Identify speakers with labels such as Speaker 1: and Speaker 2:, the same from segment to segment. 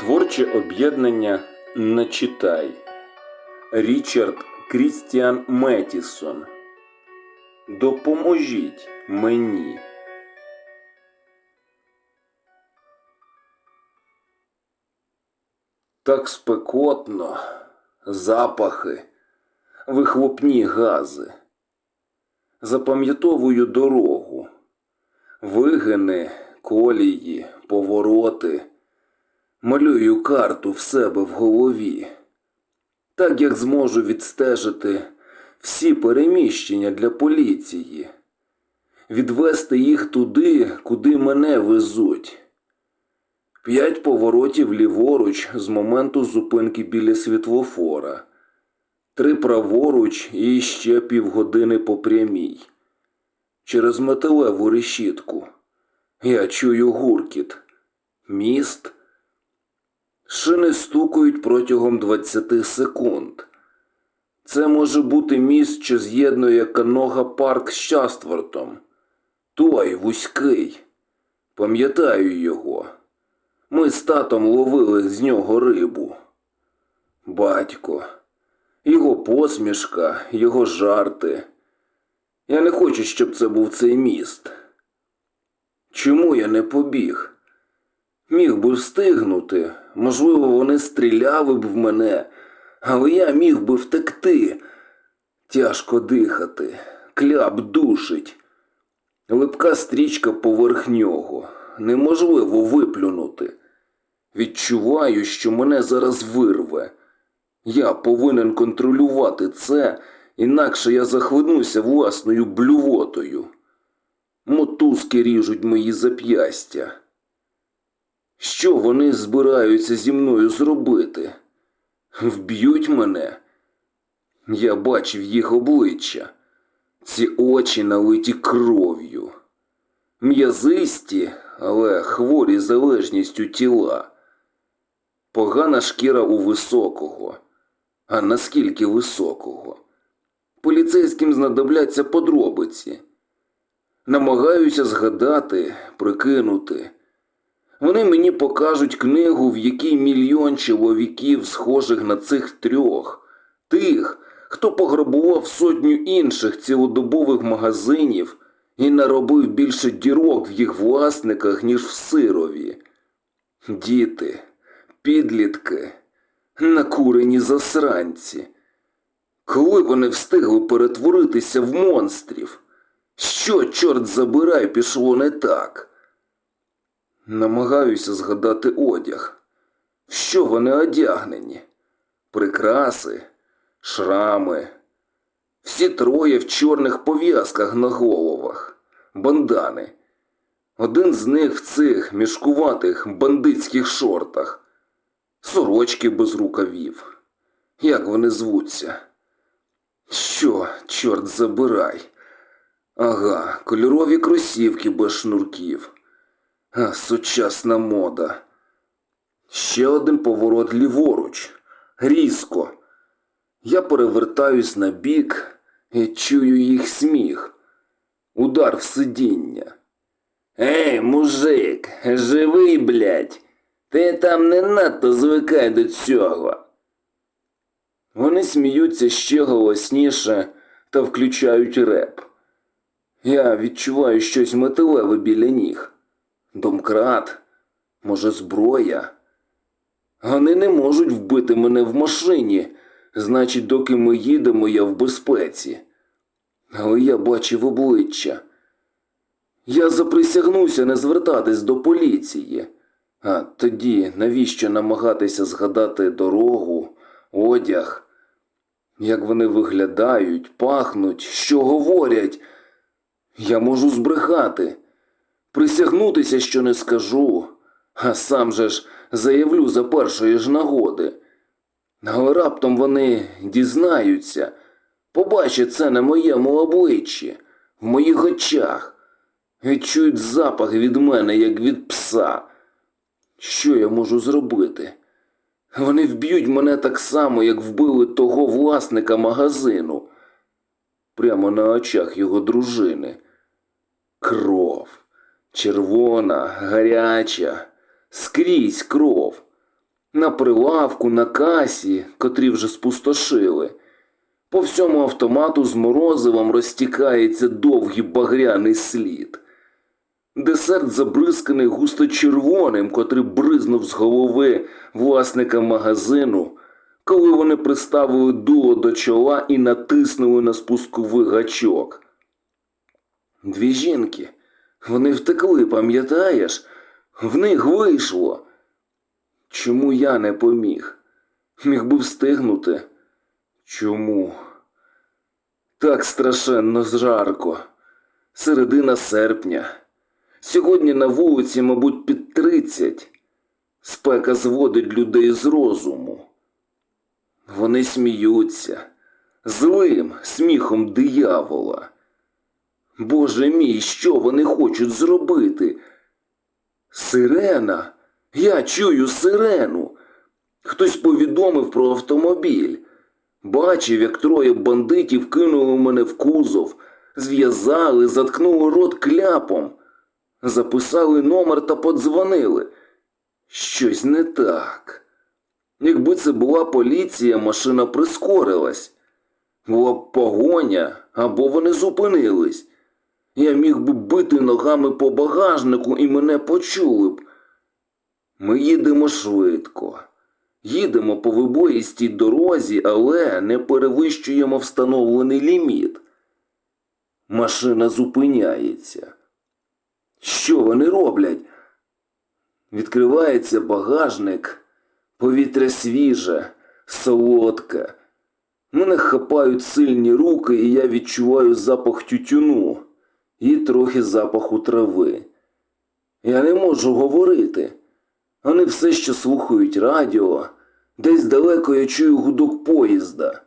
Speaker 1: Творче об'єднання Начитай Річард Крістіан Метісон Допоможіть мені. Так спекотно, запахи, вихлопні гази. Запам'ятовую дорогу, вигини, колії, повороти. Малюю карту в себе в голові, так як зможу відстежити всі переміщення для поліції, відвести їх туди, куди мене везуть. П'ять поворотів ліворуч з моменту зупинки біля світлофора, три праворуч і ще півгодини по прямій. Через металеву решітку. Я чую гуркіт. Міст. Шини стукають протягом 20 секунд. Це може бути міст, що з'єднує Канога парк з Частвортом. Той вузький. Пам'ятаю його. Ми з татом ловили з нього рибу. Батько, його посмішка, його жарти. Я не хочу, щоб це був цей міст. Чому я не побіг? Міг би встигнути, можливо, вони стріляли б в мене, але я міг би втекти. Тяжко дихати, кляп душить. Липка стрічка поверх нього. Неможливо виплюнути. Відчуваю, що мене зараз вирве. Я повинен контролювати це, інакше я захлинуся власною блювотою. Мотузки ріжуть мої зап'ястя. Що вони збираються зі мною зробити? Вб'ють мене? Я бачив їх обличчя, ці очі налиті кров'ю, м'язисті, але хворі залежністю тіла. Погана шкіра у високого. А наскільки високого? Поліцейським знадобляться подробиці. Намагаюся згадати, прикинути. Вони мені покажуть книгу, в якій мільйон чоловіків, схожих на цих трьох, тих, хто пограбував сотню інших цілодобових магазинів і наробив більше дірок в їх власниках, ніж в сирові. Діти, підлітки, накурені засранці. Коли вони встигли перетворитися в монстрів? Що, чорт забирай, пішло не так? Намагаюся згадати одяг. В що вони одягнені? Прикраси, шрами. Всі троє в чорних пов'язках на головах, бандани. Один з них в цих мішкуватих бандитських шортах, сорочки без рукавів. Як вони звуться? Що, чорт забирай? Ага, кольорові кросівки без шнурків. Сучасна мода. Ще один поворот ліворуч. Різко. Я перевертаюсь на бік і чую їх сміх. Удар в сидіння. Ей, мужик, живий, блядь. Ти там не надто звикай до цього. Вони сміються ще голосніше та включають реп. Я відчуваю щось металеве біля ніг. Домкрат, може, зброя. Вони не можуть вбити мене в машині, значить, доки ми їдемо, я в безпеці. Але я бачив обличчя. Я заприсягнуся не звертатись до поліції. А тоді навіщо намагатися згадати дорогу, одяг, як вони виглядають, пахнуть, що говорять? Я можу збрехати присягнутися, що не скажу, а сам же ж заявлю за першої ж нагоди. Але раптом вони дізнаються, побачать це на моєму обличчі, в моїх очах, відчують запах від мене, як від пса. Що я можу зробити? Вони вб'ють мене так само, як вбили того власника магазину, прямо на очах його дружини. Кров. Червона, гаряча, скрізь кров. На прилавку, на касі, котрі вже спустошили. По всьому автомату з морозивом розтікається довгий багряний слід. Десерт забризканий густо червоним, котрий бризнув з голови власника магазину, коли вони приставили дуло до чола і натиснули на спусковий гачок. Дві жінки. Вони втекли, пам'ятаєш? В них вийшло. Чому я не поміг? Міг би встигнути. Чому? Так страшенно жарко. Середина серпня. Сьогодні на вулиці, мабуть, під тридцять. Спека зводить людей з розуму. Вони сміються злим сміхом диявола. Боже мій, що вони хочуть зробити? Сирена. Я чую сирену. Хтось повідомив про автомобіль. Бачив, як троє бандитів кинули мене в кузов, зв'язали, заткнули рот кляпом, записали номер та подзвонили. Щось не так. Якби це була поліція, машина прискорилась. Була б погоня, або вони зупинились. Я міг би бити ногами по багажнику і мене почули б. Ми їдемо швидко. Їдемо по вибоїстій дорозі, але не перевищуємо встановлений ліміт. Машина зупиняється. Що вони роблять? Відкривається багажник, повітря свіже, солодке. Мене хапають сильні руки, і я відчуваю запах тютюну і трохи запаху трави. Я не можу говорити. Вони все ще слухають радіо. Десь далеко я чую гудок поїзда.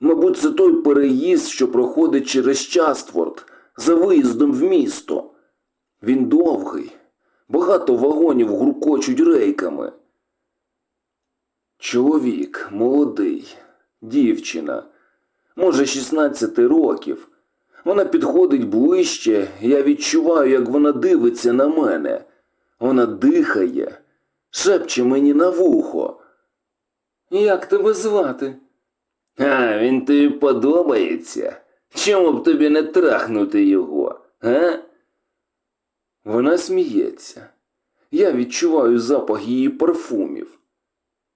Speaker 1: Мабуть, це той переїзд, що проходить через Частворд за виїздом в місто. Він довгий, багато вагонів гуркочуть рейками. Чоловік молодий, дівчина, може, 16 років. Вона підходить ближче, я відчуваю, як вона дивиться на мене. Вона дихає, шепче мені на вухо. Як тебе звати? А, він тобі подобається. Чому б тобі не трахнути його, а? Вона сміється. Я відчуваю запах її парфумів.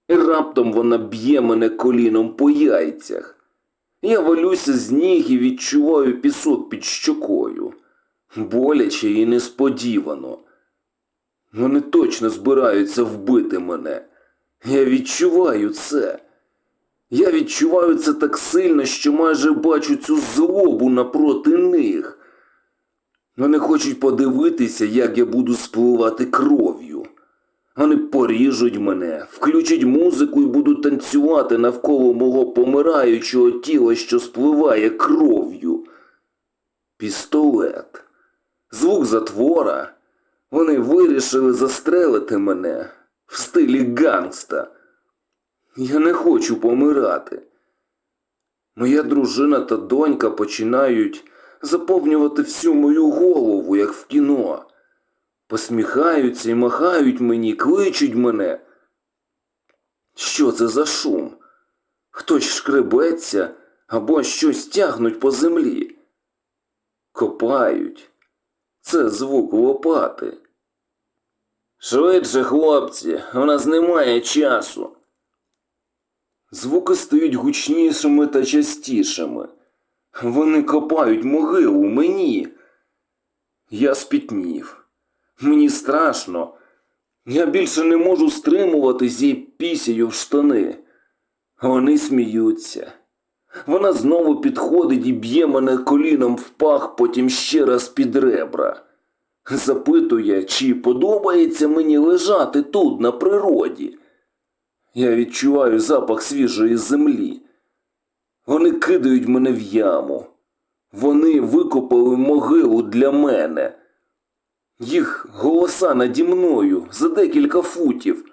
Speaker 1: І раптом вона б'є мене коліном по яйцях. Я валюся з ніг і відчуваю пісок під щокою. Боляче і несподівано. Вони точно збираються вбити мене. Я відчуваю це. Я відчуваю це так сильно, що майже бачу цю злобу напроти них. Вони хочуть подивитися, як я буду спливати кров'ю. Вони поріжуть мене, включать музику і будуть танцювати навколо мого помираючого тіла, що спливає кров'ю. Пістолет, звук затвора. Вони вирішили застрелити мене в стилі гангста. Я не хочу помирати. Моя дружина та донька починають заповнювати всю мою голову. Посміхаються і махають мені, кличуть мене. Що це за шум? Хтось шкребеться або щось тягнуть по землі. Копають. Це звук лопати. Швидше, хлопці, у нас немає часу. Звуки стають гучнішими та частішими. Вони копають могилу мені. Я спітнів. Мені страшно. Я більше не можу стримувати зі пісею в штани. Вони сміються. Вона знову підходить і б'є мене коліном в пах, потім ще раз під ребра. Запитує, чи подобається мені лежати тут, на природі. Я відчуваю запах свіжої землі. Вони кидають мене в яму. Вони викопали могилу для мене. Їх голоса наді мною за декілька футів.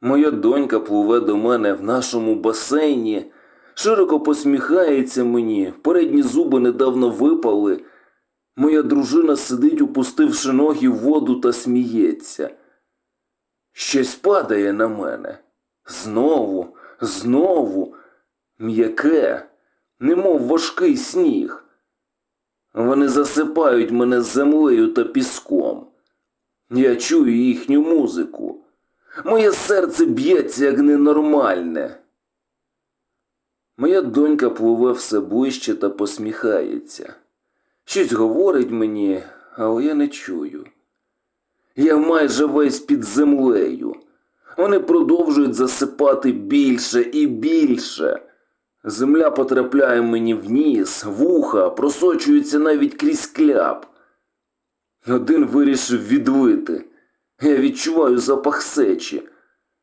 Speaker 1: Моя донька пливе до мене в нашому басейні, широко посміхається мені, передні зуби недавно випали. Моя дружина сидить, упустивши ноги в воду та сміється. Щось падає на мене. Знову, знову, м'яке, немов важкий сніг. Вони засипають мене землею та піском. Я чую їхню музику. Моє серце б'ється як ненормальне. Моя донька пливе все ближче та посміхається. Щось говорить мені, але я не чую. Я майже весь під землею. Вони продовжують засипати більше і більше. Земля потрапляє мені в ніс, вуха, просочується навіть крізь кляп. Один вирішив відлити. Я відчуваю запах сечі.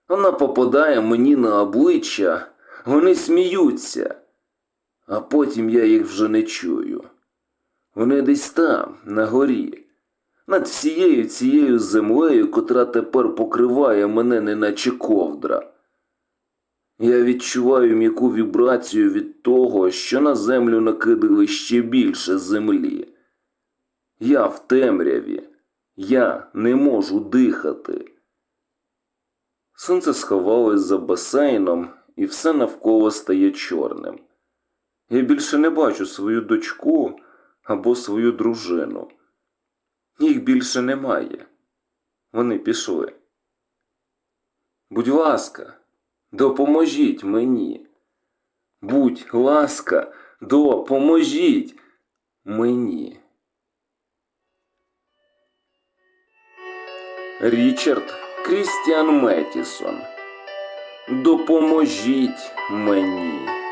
Speaker 1: Вона попадає мені на обличчя, вони сміються, а потім я їх вже не чую. Вони десь там, на горі, над всією цією землею, котра тепер покриває мене неначе ковдра. Я відчуваю м'яку вібрацію від того, що на землю накидали ще більше землі. Я в темряві, я не можу дихати. Сонце сховалось за басейном, і все навколо стає чорним. Я більше не бачу свою дочку або свою дружину. Їх більше немає. Вони пішли. Будь ласка, допоможіть мені. Будь ласка, допоможіть мені. Річард Крістіан Метісон. Допоможіть мені.